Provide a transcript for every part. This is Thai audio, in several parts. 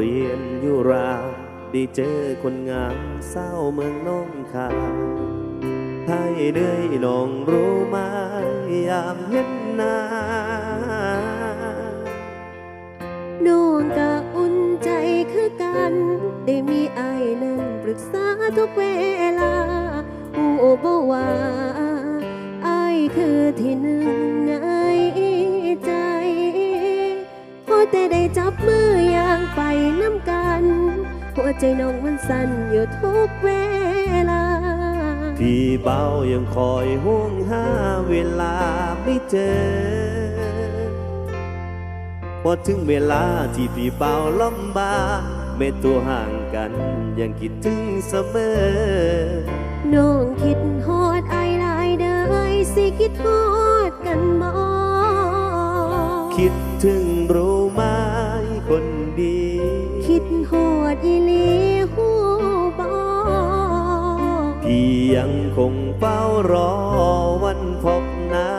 เรียนอยู่ราได้เจอคนงามเศร้าเมืองน้องคาให้เหนื่อยน้องรู้ไหมยามเห็นหน้าน้องก็อุ่นใจคือกัน ได้มีไอ้ายนั่งปรึกษาทุกเวลาหูบ่ว่าไอ้ายคือที่หนึ่งในใจพอแต่ได้จับมือ ใจน้องมันสั่นอยู่ทุกเวลา พี่เบายังคอยห่วงหาเวลาไม่เจอ พอถึงเวลาที่พี่เบาลำบากไม่ตัวห่างกันยังคิดถึงเสมอ น้องคิดฮอดไอายหลายเด้อสิคิดฮอดกันบ่คิดถึงรู้ไหมคนดี คิดฮอดอีหลีหูบ่พี่ยังคงเฝ้ารอวันพบหน้า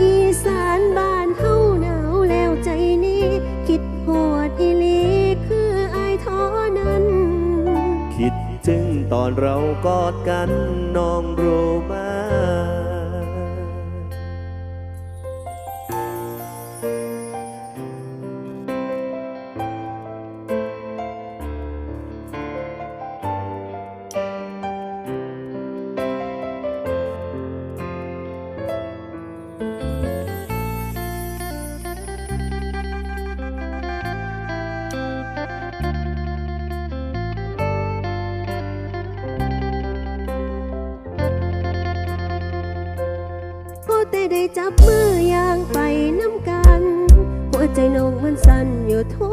อีสานบ้านเฮาหนาวแล้วใจนี้ คิดฮอดอีหลีคืออายเท่านั้น คิดถึงตอนเรากอดกันน้อง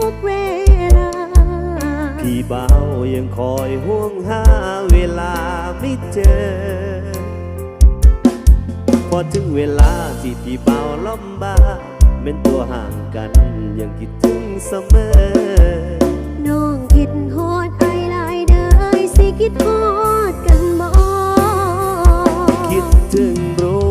ทุกเวลา พี่เบายังคอยห่วงหาเวลาไม่เจอ พอถึงเวลาที่พี่เบาลำบากเป็นตัวห่างกันยังคิดถึงเสมอ น้องคิดฮอดไอายหลายเด้อสิคิดฮอดกันบ่คิดถึงรู้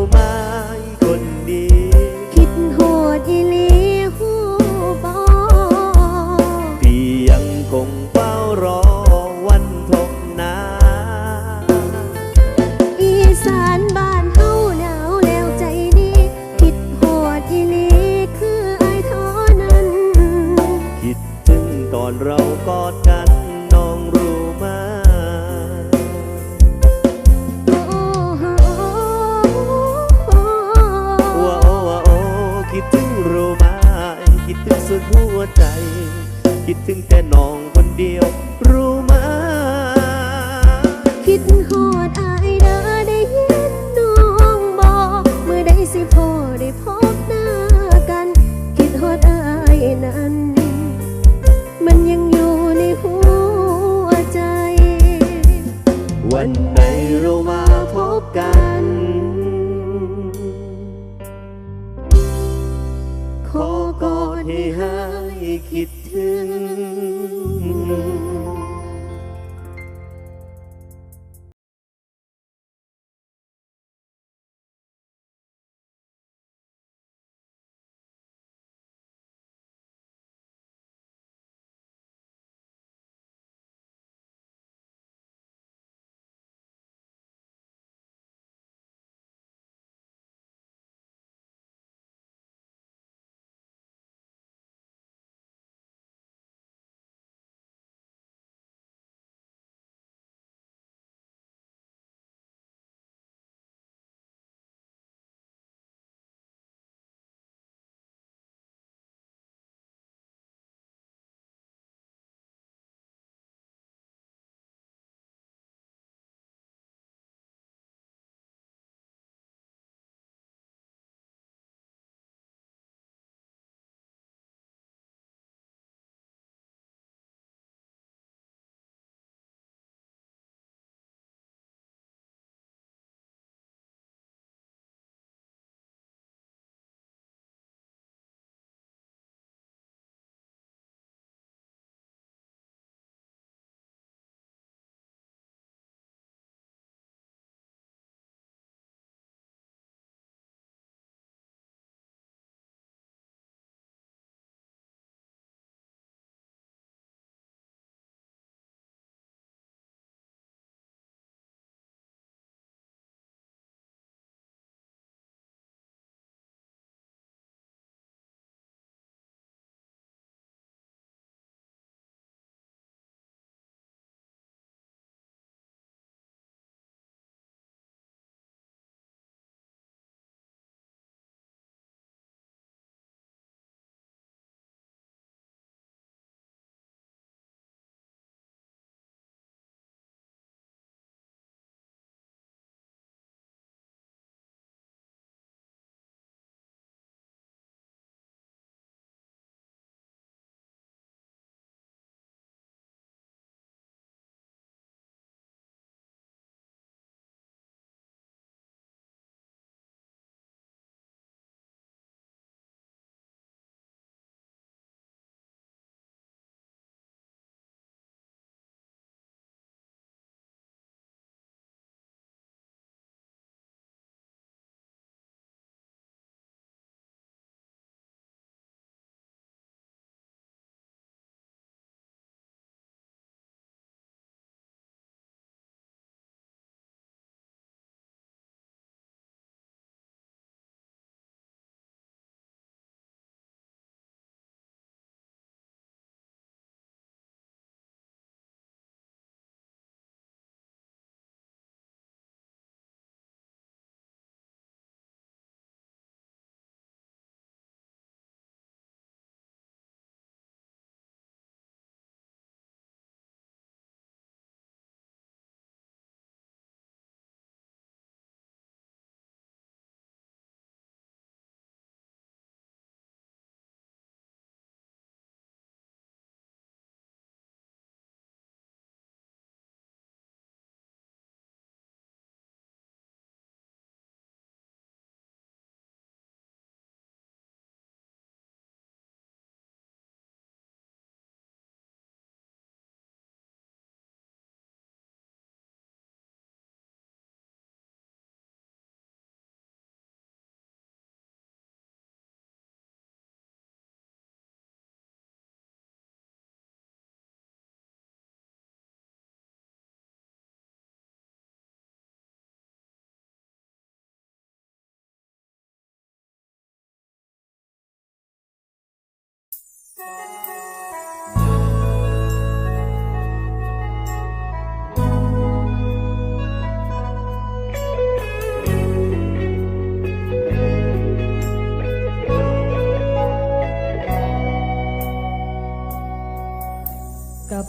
กะ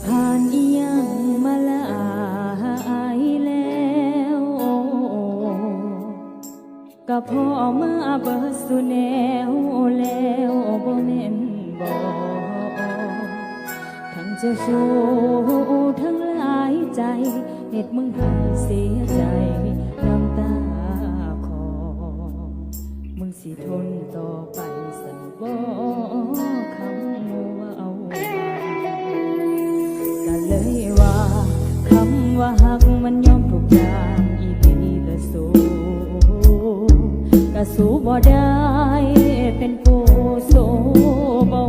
พานยังมาละอายแล้วกะพ่อมาเบิดสุแนวแล้วบ่แม่น ทั้งจะสู้ทั้งหลายใจเห็ดมึงให้เสียใจน้ำตาคอมึงสิทนต่อไปสันบ่คำว่าเอาก็เลยว่าคำว่าหักมันยอมทุกอย่างอีพีละสูก็สูบ่ได้เป็นผู้โสบ่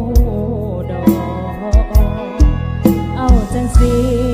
see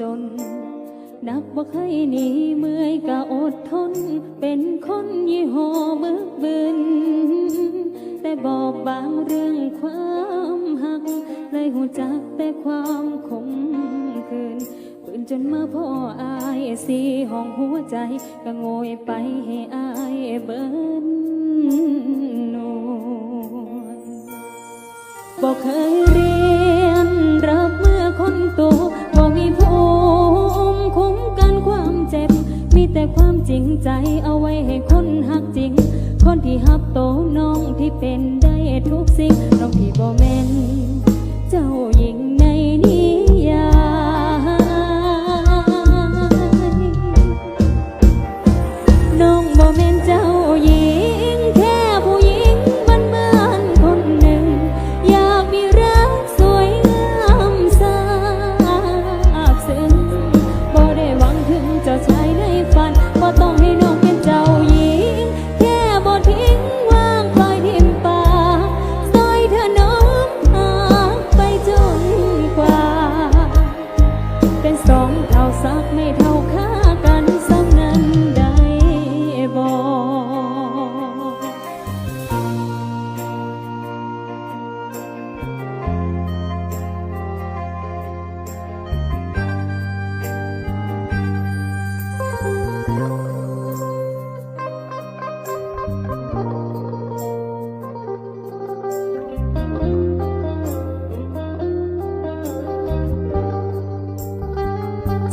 จน นักว่าเคยหนีเมื่อยกะอดทน เป็นคนยี่หอบึกบึน แต่บอกบางเรื่องความหัก เลยหูจักแต่ความขมคืนปืนจนเมื่อพ่ออายสีห้องหัวใจก็โงยไปให้อายเบิ้นนูบอกเคยเรียนรับเมื่อคนโต มีภูมิคุ้มกันความเจ็บ มีแต่ความจริงใจเอาไว้ให้คนหักจริง คนที่หับโตน้องที่เป็นได้ทุกสิ่ง น้องที่บ่แม่นเจ้าหญิง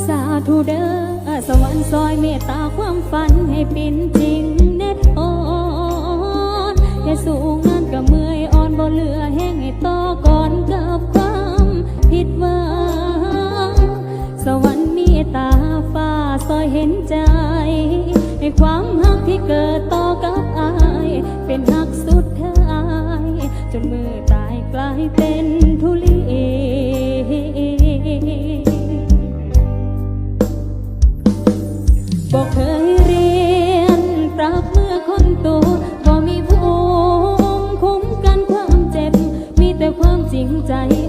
สาธุเด้อสวรรค์ซอยเมตตาความฝันให้เป็นจริงแน่ทอนอย่สู้งานกับเมื่อยอ่อนบ่เหลือแห้งให้ต่อก่อนกับความผิดหวังสวรรค์มีตาฟ้าซอยเห็นใจให้ความหักที่เกิดต่อกับอาย เป็นหักสุดท้าย จนมือตายกลายเป็น จ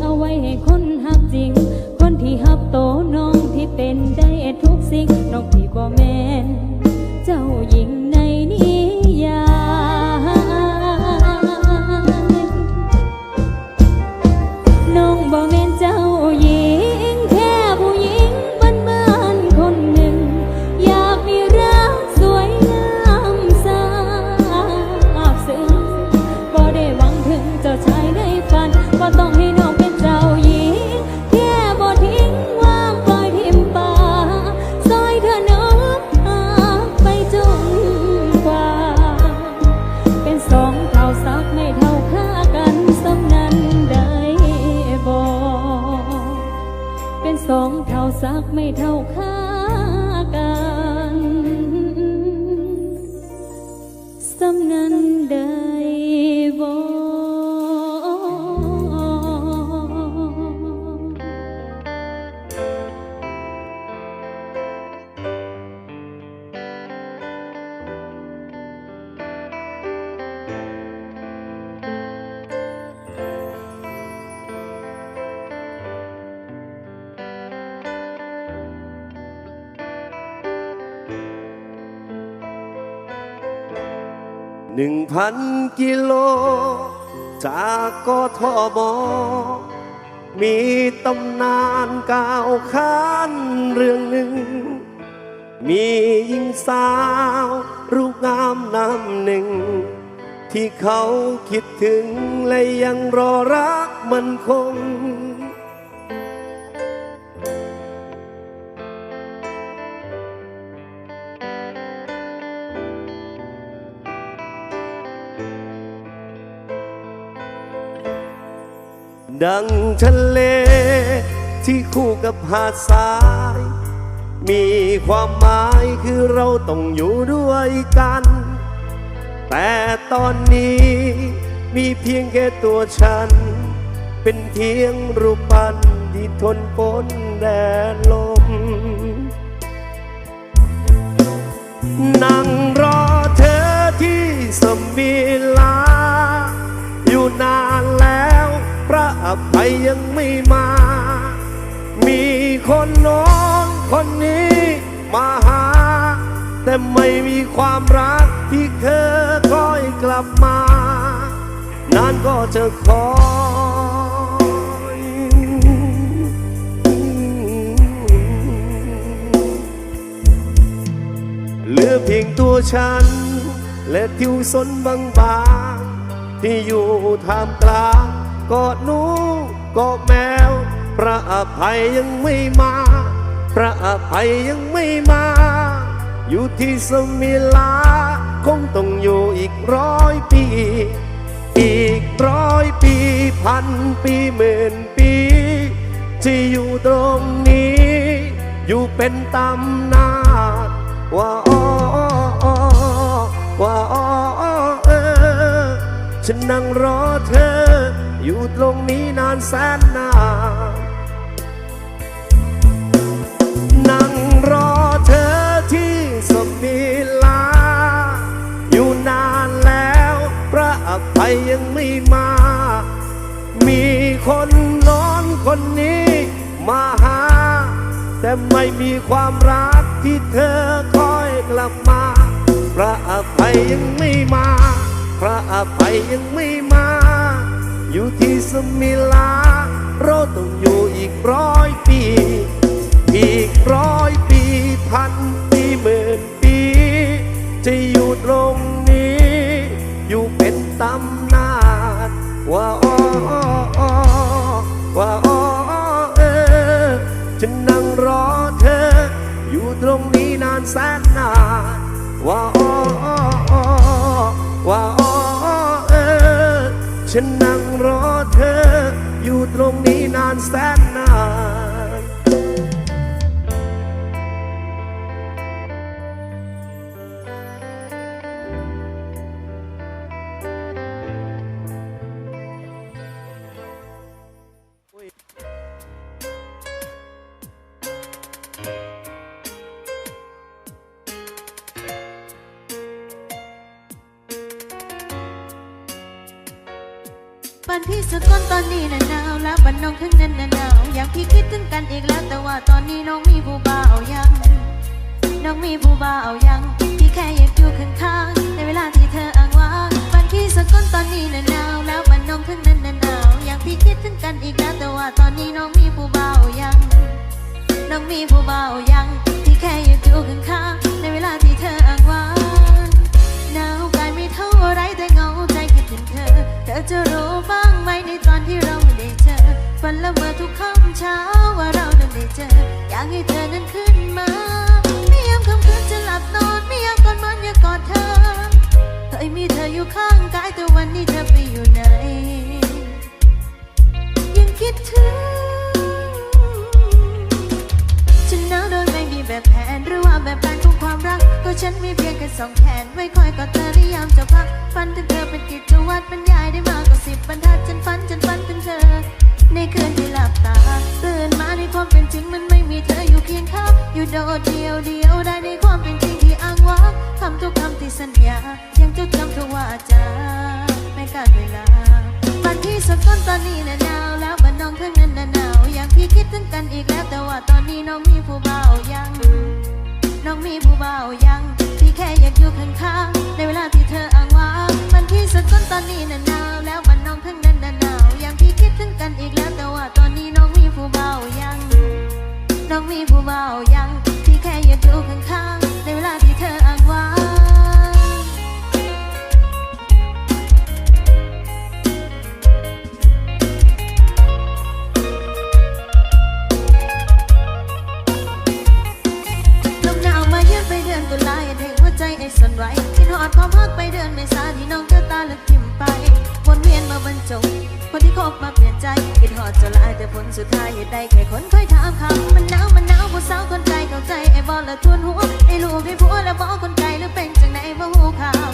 หนึ่งพันกิโล จากกทมมีตำนานกล่าวขานเรื่องหนึ่ง มีหญิงสาวรูปงามน้ำหนึ่ง ที่เขาคิดถึงและยังรอรักมันคง ดังทะเล ที่คู่กับหาดทราย มีความหมายคือเราต้องอยู่ด้วยกัน แต่ตอนนี้มีเพียงแค่ตัวฉัน เป็นเพียงรูปปั้นที่ทนฝนแดดลม นั่งรอเธอที่สมิ ใครยังไม่มา มีคนน้องคนนี้มาหา แต่ไม่มีความรักที่เธอคอยกลับมา นานก็จะคอยเหลือเพียงตัวฉัน และทิวสนบางๆที่อยู่ท่ามกลาง กอดหนูกอดแมว พระอภัยยังไม่มา พระอภัยยังไม่มา อยู่ที่สมิลา คงต้องอยู่อีกร้อยปี อีกร้อยปีพันปีหมื่นปี ที่อยู่ตรงนี้ อยู่เป็นตำนานว่าอ้ออ้อว่าอ้อเออฉันนั่งรอเธอ อยู่ตรงนี้นานแสนนานนั่งรอเธอที่สมิลา อยู่นานแล้วพระอภัยยังไม่มา มีคนน้อนคนนี้มาหา แต่ไม่มีความรักที่เธอคอยกลับมา พระอภัยยังไม่มา พระอภัยยังไม่มา อยู่ที่สมิลาเราต้องอยู่อีกร้อยปี อีกร้อยปีพันปีหมื่นปี จะอยู่ตรงนี้ อยู่เป็นตำนานว่าอ้ออว่าอ้อเออจะนั่งรอเธอ อยู่ตรงนี้นานแสนนานว่าอ้ออว่าอ้อ ฉันนั่งรอเธอ อยู่ตรงนี้นานแสนนาน พี่สกลตอนนี้น่ะหนาวแล้วบ้านน้องข้างนั้นน่ะหนาวอยากพี่คิดถึงกันอีกแล้วแต่ว่าตอนนี้น้องมีผู้บ่าวยัง น้องมีผู้บ่าวยังพี่แค่อยากอยู่ข้างๆในเวลาที่เธออ้างว้างบ้านพี่สกลตอนนี้น่ะหนาวแล้วบ้านน้องข้างนั้นน่ะหนาวอยากพี่คิดถึงกันอีกแล้วแต่ว่าตอนนี้น้องมีผู้บ่าวยัง น้องมีผู้บ่าวยังพี่แค่อยากอยู่ข้างๆในเวลาที่เธออ้างว้างหนาวกายไม่เท่าไรแต่เหงาใจคิดถึงเธอ เธอจะรู้ ฝันละเมอทุกค่ำเช้าว่าเรานั้นได้เจอ อยากให้เธอนั้นขึ้นมาไม่ยามค่ำคืนจะหลับนอนไม่ยากกอดมันอยากกอดเธอเคยมีเธออยู่ข้างกายแต่วันนี้เธอไปอยู่ไหน ยังคิดถึงฉันหนาวโดยไม่มีแบบแผนหรือว่าแบบแผนของความรัก ก็ฉันมีเพียงแค่สองแขนไว้คอยกอดเธอในยามจะพักฝันถึงเธอเป็นกิจวัตรบรรยายได้มากกว่าสิบบรรทัดฉันฝันฉันฝันถึงเธอ ในคืนที่หลับตาตื่นมาในความเป็นจริงมันไม่มีเธออยู่เคียงข้างอยู่โดดเดียวเดียวได้ในความเป็นจริงที่อ้างว้างคำทุกคำที่สัญญา ยังจดจำทุกวาจาไม่กาดเวลาบ้านพี่สกลตอนนี้นะหนาวแล้วบ้านน้องข้างนั้นนะหนาวอยากพี่คิดถึงกันอีกแล้วแต่ว่าตอนนี้น้องมีผู้เบายัง น้องมีผู้เบายังพี่แค่อยากอยู่ข้างๆในเวลาที่เธออ้างว้างบ้านพี่สกลตอนนี้นะหนาว น้องมีผู้บ่าวยังพี่แค่อยากอยู่ข้างๆในเวลาที่เธออ้างว้างลมหนาวมาเยือนไปเดือนตุลาอย่าเทหัวใจไอ้สันไหวคิดหอดความฮักไปเดือนเมษาที่น้องเธอตาลือกทิมไป ยนมาบรรจง คนที่คบมาเปลี่ยนใจคิดหอดจนละอายแต่ผลสุดท้ายอย่าได้แค่คนคอยถามคำมันหนาวมันหนาวผู้สาวคนไกลเข้าใจไอ้บอลละทวนหัวไอ้ลูกไอ้ผัวแล้วบอกคนไกลหรือเป็นจังไหนบ่หูข่าว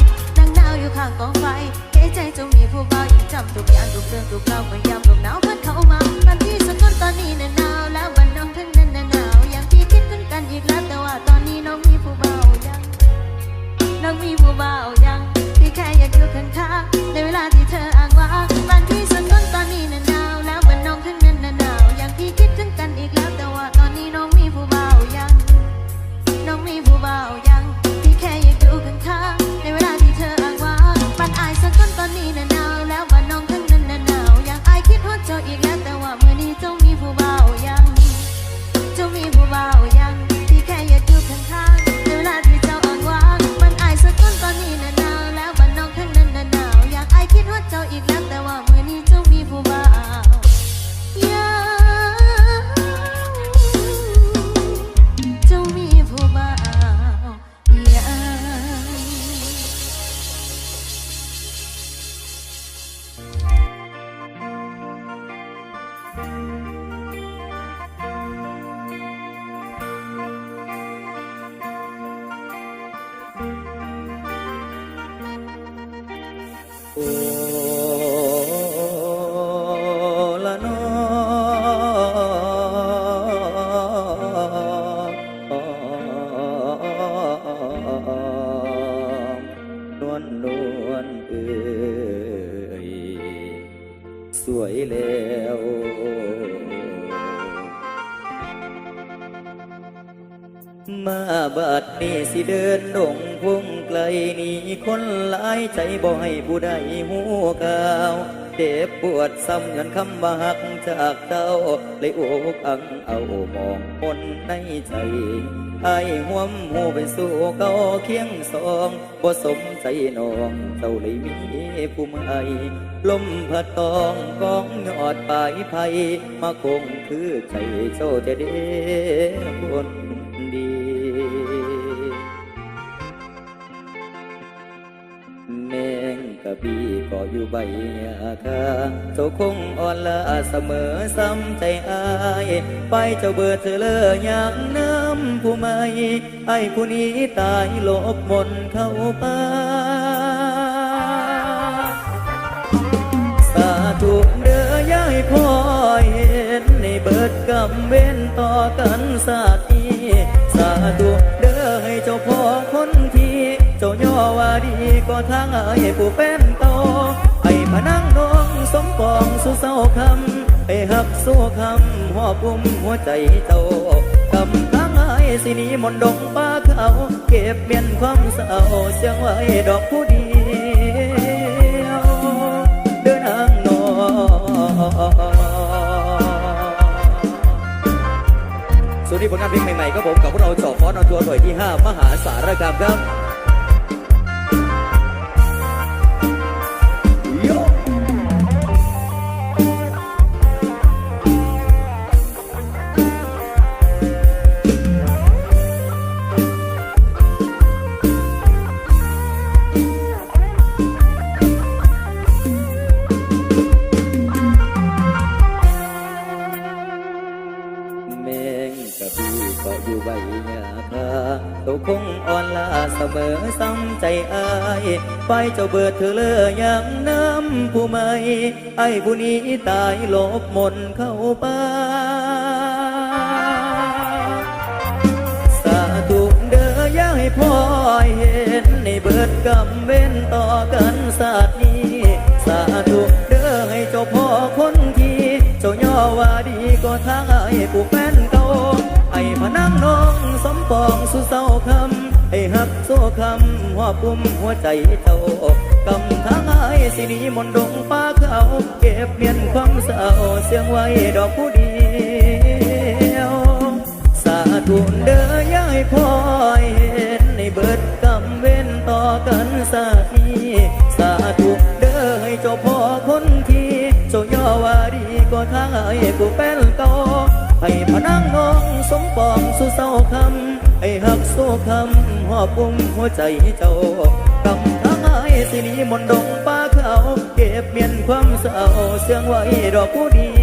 ายใจบ่ให้ผู้ใดหูข่าวเจ็บปวดซ้ำยันคำว่าหักจากเจ้าเลยอกอังเอามองมนในใจไอ้ห่วมหูไปสู่เก่าเคียงสองบ่สมใจน้องเจ้าเลยมีผู้ใหม่ลมพัดตองกองยอดปลายไผ่มาคงคือใจเจ้าจะเด้คน งกะบีก็อยู่ใบยาคาเจ้าคงอ่อนละเสมอซ้ำใจอาย ไปเจ้าเบื่อเธอเลยอย่างน้ำผู้ใหม่ไอ้ผู้นี้ตายหลบมนเข้าป่าสาธุเด้อยายพ่อเห็นในเบิดกำเว้นต่อกันสาธีสาธุเด้อ ก็ทางไอ้ผู้เป็นโตให้พนังน้องสมปองสู่เศร้าคำให้หักสู้คำหอบอุ้มหัวใจเจ้ากำทางไอ้สินีมนต์ดงป้าเขาเก็บเมียนความเศร้าเสียงไว้ดอกผู้เดียวเดินทางนสวัสดีผลงานเพลงใหม่ๆครับผมกับพวกเราจอฟอนเอาตัวหน่วยที่ 5 มหาสารคามครับ ใจอายไปเจ้าเบิดเธอเลยอย่างน้ำผู้ใหม่ไอ้ผู้นี้ตายหลบมนเข้าป่าสาธุเด้อยายพ่อเห็นในเบิดกำเว้นต่อกันศาสตร์นี้ สาธุเด้อให้เจ้าพ่อคนที่เจ้าย่อว่าดีก็ทางไอ้ผู้แฟนเก่าไอ้พนังน้องสมปองสู่เศร้าคำ ไอ้หักโซ่คำหัวปุ่มหัวใจเจ้ากำทางไอ้สินีมนดงป้าเขาเก็บเมียนความเศร้าเสียงไว้ดอกผู้เดียว สาธุเด้อยายพ่อเห็นในเบิดกำเว้นต่อกันสา ปุ่มหัวใจเจ้ากำทางไอ้สิหนีมนต์ดงป้าเขา เก็บเมียนความเศร้าเสียงไว้ดอกผู้ดี